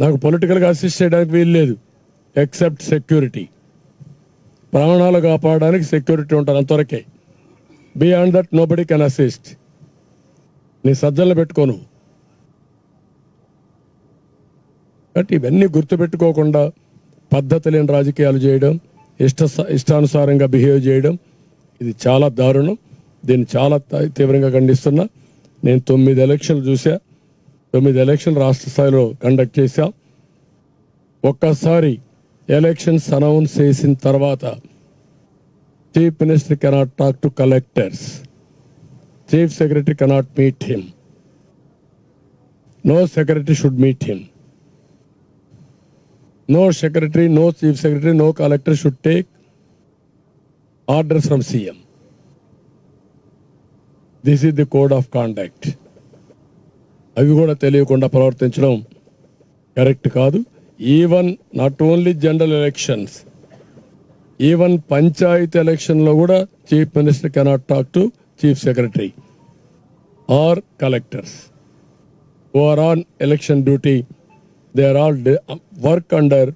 నాకు పొలిటికల్గా అసిస్ట్ చేయడానికి వీలు లేదు. ఎక్సెప్ట్ సెక్యూరిటీ ప్రాణాలు కాపాడడానికి సెక్యూరిటీ ఉంటుంది అంతవరకే. Beyond that nobody can assist నీ సజ్జలు పెట్టుకోను. కాబట్టి ఇవన్నీ గుర్తుపెట్టుకోకుండా పద్ధతి లేని రాజకీయాలు చేయడం ఇష్ట ఇష్టానుసారంగా బిహేవ్ చేయడం ఇది చాలా దారుణం. దీన్ని చాలా తీవ్రంగా ఖండిస్తున్నా. నేను తొమ్మిది ఎలక్షన్లు చూసా తొమ్మిది ఎలక్షన్ రాష్ట్ర స్థాయిలో కండక్ట్ చేశాం. ఒక్కసారి ఎలక్షన్స్ అనౌన్స్ చేసిన తర్వాత chief minister cannot talk to collectors. Chief secretary cannot meet him. No secretary should meet him. no secretary no chief secretary no collector should take orders from CM. This is the code of conduct. అవి కూడా తెలియకుండా ప్రవర్తించడం correct కాదు. Even not only general elections even panchayat ఎలక్షన్లో కూడా chief minister cannot talk to chief secretary or collectors who are on election duty, they are all de- um, work under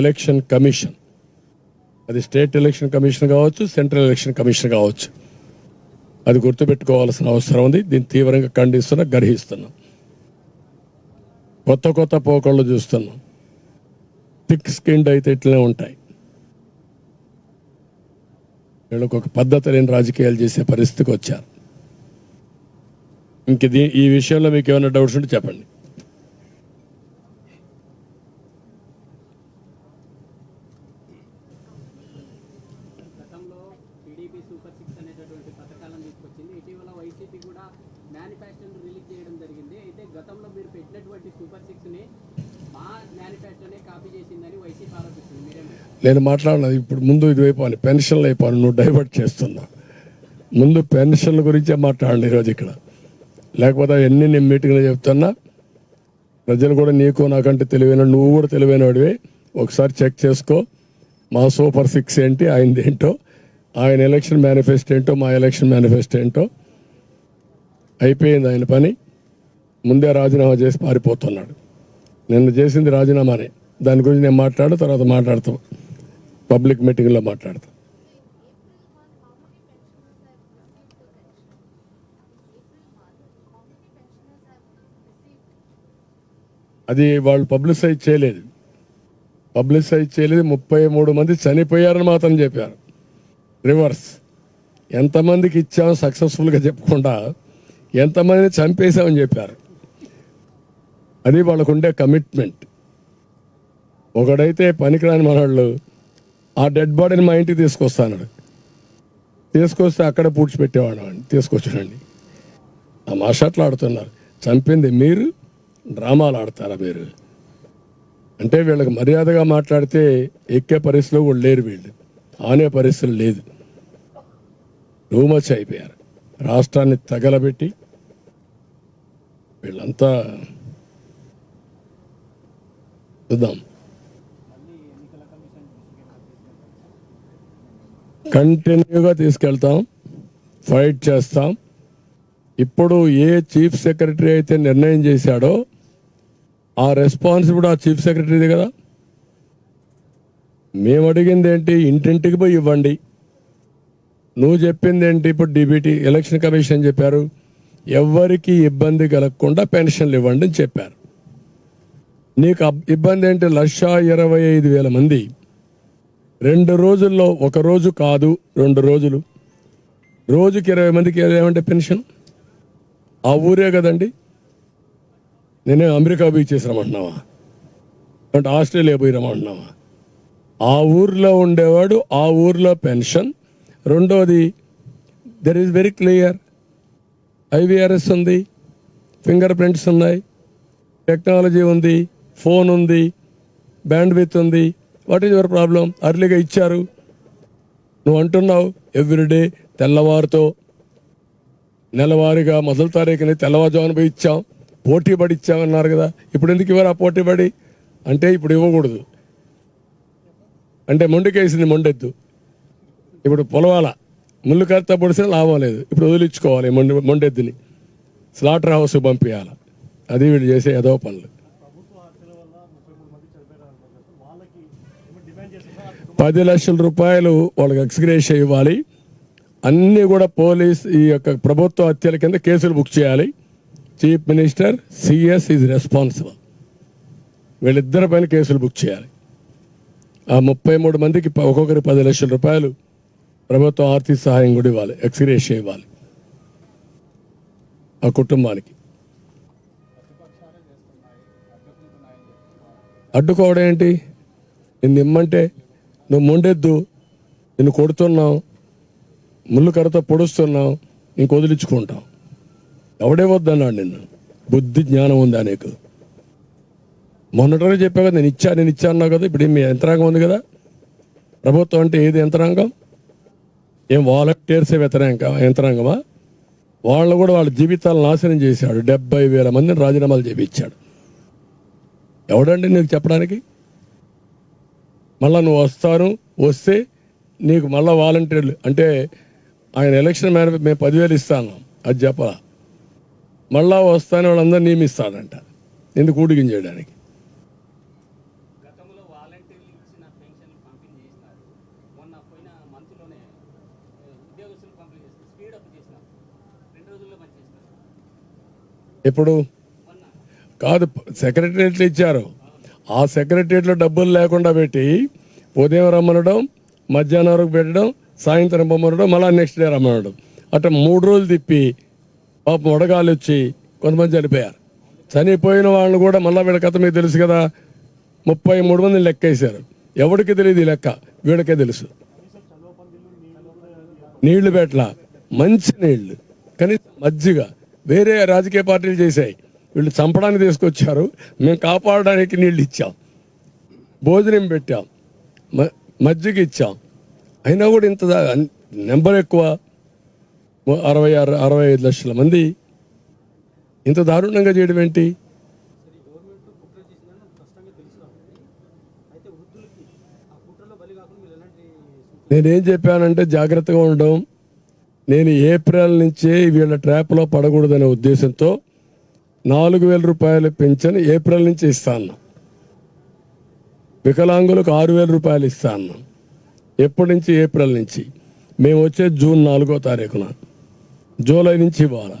election commission. అది state election commission కావచ్చు central election commission కావచ్చు. అది గుర్తుపెట్టుకోవాల్సిన అవసరం ఉంది. దీన్ని తీవ్రంగా ఖండిస్తున్నా గర్హిస్తున్నాం. కొత్త కొత్త పోకళ్ళు చూస్తున్నాం థిక్ స్కిన్డ్ అయితే ఇట్లనే ఉంటాయి. వీళ్ళకు ఒక పద్ధతి లేని రాజకీయాలు చేసే పరిస్థితికి వచ్చారు. ఇంక దీ- ఈ విషయంలో మీకు ఏమైనా డౌట్స్ ఉంటే చెప్పండి. టీడీపీ సూపర్ సిక్స్ అనేటటువంటి పథకాలను తీసుకొచ్చింది. ఇటీవల వైసీపీ కూడా మేనిఫెస్టోని రిలీజ్ చేయడం జరిగింది. అయితే గతంలో మీరు పెట్టినటువంటి సూపర్ సిక్స్ని మా మేనిఫెస్టోనే కాపీ చేసిందని వైసీపీ ఆరోపిస్తుంది. మీరేమంటారు నేను మాట్లాడినది ఇప్పుడు ముందు ఇది అయిపోయి పెన్షన్లు అయిపోయి నువ్వు డైవర్ట్ చేస్తున్నా. ముందు పెన్షన్ల గురించే మాట్లాడండి ఈరోజు ఇక్కడ. లేకపోతే ఎన్ని నేను మీటింగ్లో చెప్తున్నా ప్రజలు కూడా నీకు నాకంటే తెలివైన నువ్వు కూడా తెలివైన ఒకసారి చెక్ చేసుకో మా సూపర్ సిక్స్ ఏంటి ఆయనది ఏంటో. ఆయన ఎలక్షన్ మేనిఫెస్టో ఏంటో మా ఎలక్షన్ మేనిఫెస్టో ఏంటో అయిపోయింది ఆయన పని. ముందే రాజీనామా చేసి పారిపోతున్నాడు. నిన్న చేసింది రాజీనామానే. దాని గురించి నేను మాట్లాడు తర్వాత మాట్లాడతాం. పబ్లిక్ మీటింగ్లో మాట్లాడతాం. అది వాళ్ళు పబ్లిసైజ్ చేయలేదు. పబ్లిసైజ్ చేయలేదు. ముప్పై మూడు మంది చనిపోయారని మాత్రం చెప్పారు. రివర్స్. ఎంతమందికి ఇచ్చాం సక్సెస్ఫుల్గా చెప్పకుండా ఎంతమందిని చంపేశామని చెప్పారు. అది వాళ్ళకు ఉండే కమిట్మెంట్. ఒకడైతే పనికిరాని మనవాళ్ళు ఆ డెడ్ బాడీని మా ఇంటికి తీసుకొస్తాను తీసుకొస్తే అక్కడ పూడ్చిపెట్టేవాడు అండి తీసుకొచ్చాడండి. ఆ మాషట్లు ఆడుతున్నారు. చంపింది మీరు డ్రామాలు ఆడతారా మీరు? అంటే వీళ్ళకి మర్యాదగా మాట్లాడితే ఎక్కే పరిస్థితిలో కూడా లేరు వీళ్ళు. ఆనే పరిస్థితులు లేదు. రూమచ్ అయిపోయారు రాష్ట్రాన్ని తగలబెట్టి వీళ్ళంతా చూద్దాం. కంటిన్యూగా తీసుకెళ్తాం ఫైట్ చేస్తాం. ఇప్పుడు ఏ చీఫ్ సెక్రటరీ అయితే నిర్ణయం చేశాడో ఆ రెస్పాన్సిబిలిటీ ఆ చీఫ్ సెక్రటరీది కదా. మేము అడిగింది ఏంటి ఇంటింటికి పోయి ఇవ్వండి. నువ్వు చెప్పింది ఏంటి ఇప్పుడు డిబిటీ ఎలక్షన్ కమిషన్ చెప్పారు. ఎవరికి ఇబ్బంది కలగకుండా పెన్షన్లు ఇవ్వండి అని చెప్పారు. నీకు అబ్- ఇబ్బంది ఏంటి? లక్ష ఇరవై ఐదు వేల మంది. రెండు రోజుల్లో ఒక రోజు కాదు రెండు రోజులు. రోజుకి ఇరవై మందికి ఏమంటే పెన్షన్? ఆ ఊరే కదండి. నేనే అమెరికా పోయి చేసిరమంటున్నావా అంటే ఆస్ట్రేలియా పోయి రమ్మంటున్నావా? ఆ ఊర్లో ఉండేవాడు ఆ ఊర్లో పెన్షన్ రెండోది there is very clear IVRS ఉంది ఫింగర్ ప్రింట్స్ ఉన్నాయి టెక్నాలజీ ఉంది ఫోన్ ఉంది బ్యాండ్విత్ ఉంది. వాట్ ఈజ్ యువర్ ప్రాబ్లం అర్లీగా ఇచ్చారు. నువ్వు అంటున్నావు ఎవ్రీడే తెల్లవారుతో నెలవారీగా మొదటి తారీఖుని తెల్లవారుజామున పోయి ఇచ్చాం పోటీ పడి ఇచ్చామన్నారు కదా. ఇప్పుడు ఎందుకు ఇవ్వరు ఆ పోటీ పడి? అంటే ఇప్పుడు ఇవ్వకూడదు. అంటే మొండికేసింది మొండెద్దు. ఇప్పుడు పొలవాల ముళ్ళు కత్త పొడిసినా లాభం లేదు. ఇప్పుడు వదిలించుకోవాలి మొండి స్లాటర్ హౌస్ పంపించాలి అది వీళ్ళు చేసే ఏదో పనులు. పది లక్షల రూపాయలు వాళ్ళకి ఎక్స్గ్రేష్ ఇవ్వాలి. అన్నీ కూడా పోలీస్ ఈ యొక్క ప్రభుత్వ హత్యల కింద కేసులు బుక్ చేయాలి. Chief minister CS is responsible. వీళ్ళిద్దరి పైన కేసులు బుక్ చేయాలి. ఆ ముప్పై మూడు మందికి ఒక్కొక్కరి పది లక్షల రూపాయలు ప్రభుత్వం ఆర్థిక సహాయం కూడా ఇవ్వాలి ఎక్స్గ్రేష్ ఇవ్వాలి ఆ కుటుంబానికి. అడ్డుకోవడం ఏంటి? నిన్ను ఇమ్మంటే నువ్వు మొండెద్దు నిన్ను కొడుతున్నావు ముళ్ళు కర్రతో పొడుస్తున్నావు ఇంక వదిలించుకుంటావు ఎవడే వద్దన్నాడు నిన్ను? బుద్ధి జ్ఞానం ఉందా నీకు? మొన్నటి చెప్పావు కదా నేను ఇచ్చా నేను ఇచ్చా అన్నావు కదా ఇప్పుడు మీ యంత్రాంగం ఉంది కదా? ప్రభుత్వం అంటే ఏది యంత్రాంగం? ఏం వాలంటీర్స్ యంత్రాంగం యంత్రాంగమా? వాళ్ళు కూడా వాళ్ళ జీవితాలు నాశనం చేశాడు. డెబ్బై వేల మందిని రాజీనామాలు చేపించాడు. ఎవడండి నీకు చెప్పడానికి? మళ్ళా నువ్వు వస్తాను వస్తే నీకు మళ్ళా వాలంటీర్లు అంటే ఆయన ఎలక్షన్ మేన మేము పదివేలు ఇస్తాను. అది చెప్పరా మళ్ళా వస్తాను వాళ్ళందరూ నియమిస్తాడంట ఎందుకు ఊడిగిం చేయడానికి. ఉద్యోగస్తులు పంపిణీ చేస్తారు స్పీడ్ అప్ చేసినారు రెండు రోజుల్లో పనిచేస్తారు ఇప్పుడు కాదు సెక్రటరియట్లు ఇచ్చారు. ఆ సెక్రటరియట్లో డబ్బులు లేకుండా పెట్టి ఉదయం రమ్మనడం మధ్యాహ్నం వరకు పెట్టడం సాయంత్రం పొమ్మనడం మళ్ళీ నెక్స్ట్ డే రమ్మనడం. అట్లా మూడు రోజులు తిప్పి పాపం వడగాలు వచ్చి కొంతమంది చనిపోయారు. చనిపోయిన వాళ్ళు కూడా మళ్ళీ వీళ్ళ కథ మీకు తెలుసు కదా. ముప్పై మూడు మంది లెక్కేశారు. ఎవరికి తెలియదు ఈ లెక్క? వీళ్ళకే తెలుసు. నీళ్ళు పెట్టల. మంచి నీళ్ళు. కనీసం మజ్జిగ. వేరే రాజకీయ పార్టీలు చేశాయి. వీళ్ళు చంపడానికి తీసుకొచ్చారు. మేము కాపాడడానికి నీళ్ళు ఇచ్చాం. భోజనం పెట్టాం. మ- మజ్జిగ ఇచ్చాం. అయినా కూడా ఇంత నెంబర్ ఎక్కువ. అరవై ఆరు అరవై ఐదు లక్షల మంది. ఇంత దారుణంగా చేయడం ఏంటి గవర్నమెంట్ కుట్ర చేసిందని స్పష్టంగా తెలుసు అయితే వృద్ధులకి ఆ కుట్రలో బలి కాకుండా మీరు ఎలాంటి నేనేం చెప్పానంటే జాగ్రత్తగా ఉండడం. నేను ఏప్రిల్ నుంచే వీళ్ళ ట్రాప్లో పడకూడదనే ఉద్దేశంతో నాలుగు వేల రూపాయలు పెంచని ఏప్రిల్ నుంచి ఇస్తాను వికలాంగులకు ఆరు వేల రూపాయలు ఇస్తాను ఎప్పటి నుంచి? ఏప్రిల్ నుంచి. మేము వచ్చే జూన్ నాలుగో తారీఖున. జూలై నుంచి ఇవ్వాలి.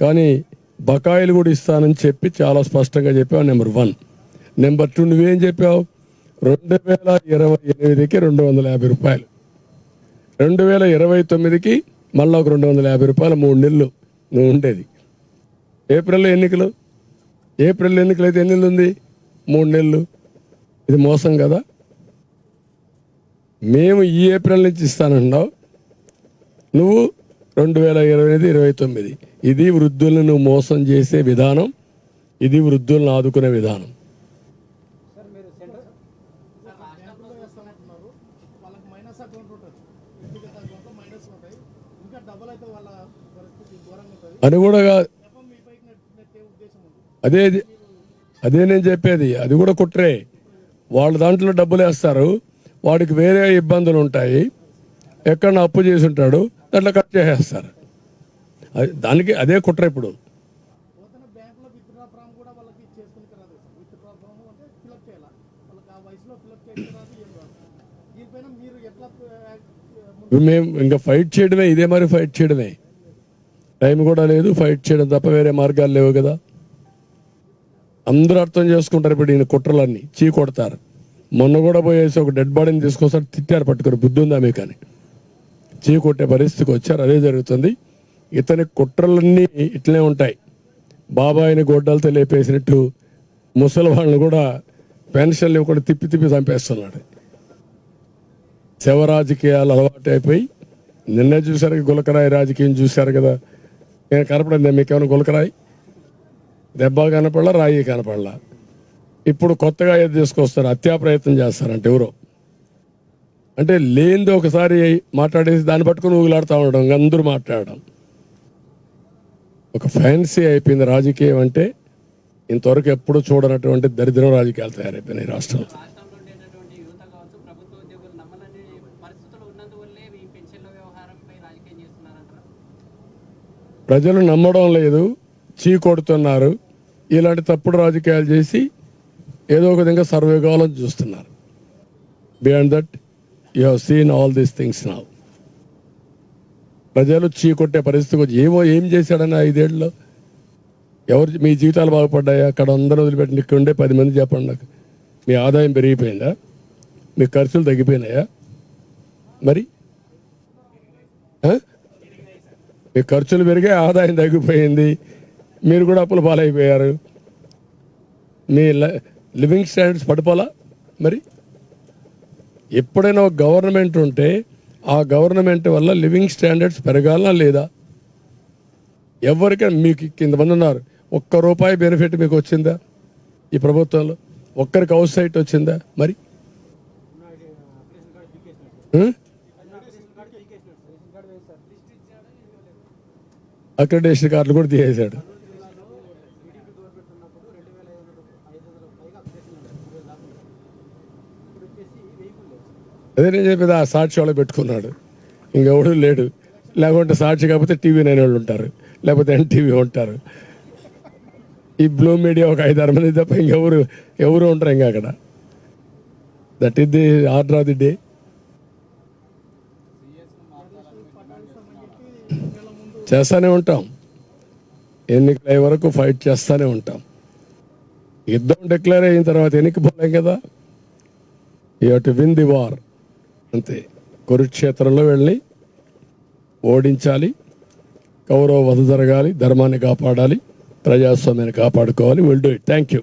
కానీ బకాయిలు కూడా ఇస్తానని చెప్పి చాలా స్పష్టంగా చెప్పావు నెంబర్ వన్. నెంబర్ టూ నువ్వేం చెప్పావు? రెండు వేల ఇరవై ఎనిమిదికి రెండు వందల యాభై రూపాయలు. రెండు వేల ఇరవై తొమ్మిదికి మళ్ళీ ఒక రెండు వందల యాభై రూపాయలు మూడు నెలలు నువ్వు ఉండేది. ఏప్రిల్లో ఎన్నికలు? ఏప్రిల్ ఎన్నికలు అయితే ఎన్ని నెలలు ఉంది? మూడు నెలలు. ఇది మోసం కదా. మేము ఈ ఏప్రిల్ నుంచి ఇస్తానంటావు నువ్వు రెండు వేల ఇరవై ఎనిమిది ఇరవై తొమ్మిది. ఇది వృద్ధులను నువ్వు మోసం చేసే విధానం. ఇది వృద్ధులను ఆదుకునే విధానం. ఉంది అదే అదే నేను చెప్పేది. అది కూడా కుట్రే. వాళ్ళు దాంట్లో డబ్బులు వేస్తారు. వాడికి వేరే ఇబ్బందులు ఉంటాయి. ఎక్కడ అప్పు చేసి ఉంటాడు. దాంట్లో కట్ చేసేస్తారు. అది దానికి అదే కుట్ర ఇప్పుడు. మేము ఇంకా ఫైట్ చేయడమే. ఇదే మరి ఫైట్ చేయడమే. టైం కూడా లేదు ఫైట్ చేయడం తప్ప వేరే మార్గాలు లేవు కదా. అందరూ అర్థం చేసుకుంటారు ఇప్పుడు ఈయన కుట్రలన్నీ చీ కొడతారు. మొన్న కూడా పోయేసి ఒక డెడ్ బాడీని తీసుకొస్తారు తిట్టారు పట్టుకుని బుద్ధి ఉందా మీకు అని. చీ కొట్టే పరిస్థితికి వచ్చారు అదే జరుగుతుంది. ఇతని కుట్రలన్నీ ఇట్లనే ఉంటాయి. బాబాయిని గొడ్డలతో లేపేసినట్టు ముసలి వాళ్ళని కూడా పెన్షన్లు ఇవ్వకుండా తిప్పి తిప్పి చంపేస్తున్నాడు. శవ రాజకీయాలు అలవాటు అయిపోయి నిన్న చూసారు గులకరాయి రాజకీయం చూశారు కదా. నేను కనపడింది మీకు ఏమైనా గులకరాయి? దెబ్బ కనపడలా రాయి కనపడలా? ఇప్పుడు కొత్తగా ఏది తీసుకొస్తారు? హత్యా ప్రయత్నం చేస్తారంటే ఎవరో. అంటే లేనిది ఒకసారి మాట్లాడేసి దాన్ని పట్టుకుని ఊగులాడుతూ ఉండడం అందరూ మాట్లాడడం. ఒక ఫ్యాన్సీ అయిపోయింది రాజకీయం అంటే ఇంతవరకు ఎప్పుడు చూడనటువంటి దరిద్రం రాజకీయాలు తయారైపోయినాయి రాష్ట్రంలో రాష్ట్రంలో ఉండేటటువంటి యువత కావచ్చు ప్రభుత్వ ఉద్యోగులు నమ్మలేని పరిస్థితులు ఉన్నందువల్లే ఈ పెన్షన్ల వ్యవహారంపై రాజకీయం చేస్తున్నారంటారా ప్రజలు నమ్మడం లేదు చీ కొడుతున్నారు ఇలాంటి తప్పుడు రాజకీయాలు చేసి ఏదో ఒక విధంగా సర్వే కావాలని చూస్తున్నారు. Beyond that you have seen all these things now ప్రజలు చీకొట్టే పరిస్థితికి వచ్చి ఏమో ఏం చేశాడని ఐదేళ్ళలో ఎవరు మీ జీవితాలు బాగుపడ్డాయా అక్కడ అందరూ వదిలిపెట్టి ఇక్కడ ఉండే పది మంది చెప్పండి నాకు. మీ ఆదాయం పెరిగిపోయిందా? మీ ఖర్చులు తగ్గిపోయినాయా? మరి? మీ ఖర్చులు పెరిగే ఆదాయం తగ్గిపోయింది. మీరు కూడా అప్పుల పాలైపోయారు. మీ లివింగ్ స్టాండర్డ్స్ పడిపోలా మరి? ఎప్పుడైనా ఒక గవర్నమెంట్ ఉంటే ఆ గవర్నమెంట్ వల్ల లివింగ్ స్టాండర్డ్స్ పెరగాలనా లేదా? ఎవరికైనా మీకు ఇంతమంది ఉన్నారు. ఒక్క రూపాయి బెనిఫిట్ మీకు వచ్చిందా ఈ ప్రభుత్వంలో? ఒక్కరికి హౌస్ సైట్ వచ్చిందా మరి? అక్రెడిటేషన్ కార్డులు కూడా తీసేశాడు. అదే నేను చెప్పేది ఆ సాక్షి వాళ్ళు పెట్టుకున్నాడు. ఇంకెవడు లేడు. లేకుంటే సాక్షి కాకపోతే టీవీ నైన్ వాళ్ళు ఉంటారు. లేకపోతే ఎన్టీవీ ఉంటారు. ఈ బ్లూ మీడియా ఒక ఐదారు మంది తప్ప ఇంకెవరు ఎవరు ఉంటారు ఇంకా అక్కడ. That is the order of the day చేస్తూనే ఉంటాం. ఎన్నికల వరకు ఫైట్ చేస్తూనే ఉంటాం. యుద్ధం డిక్లేర్ అయిన తర్వాత ఎన్నిక పోలేం కదా? You to win the war అంతే. కురుక్షేత్రంలో వెళ్ళి ఓడించాలి. కౌరవ వధ జరగాలి. ధర్మాన్ని కాపాడాలి. ప్రజాస్వామ్యాన్ని కాపాడుకోవాలి. Will do it thank you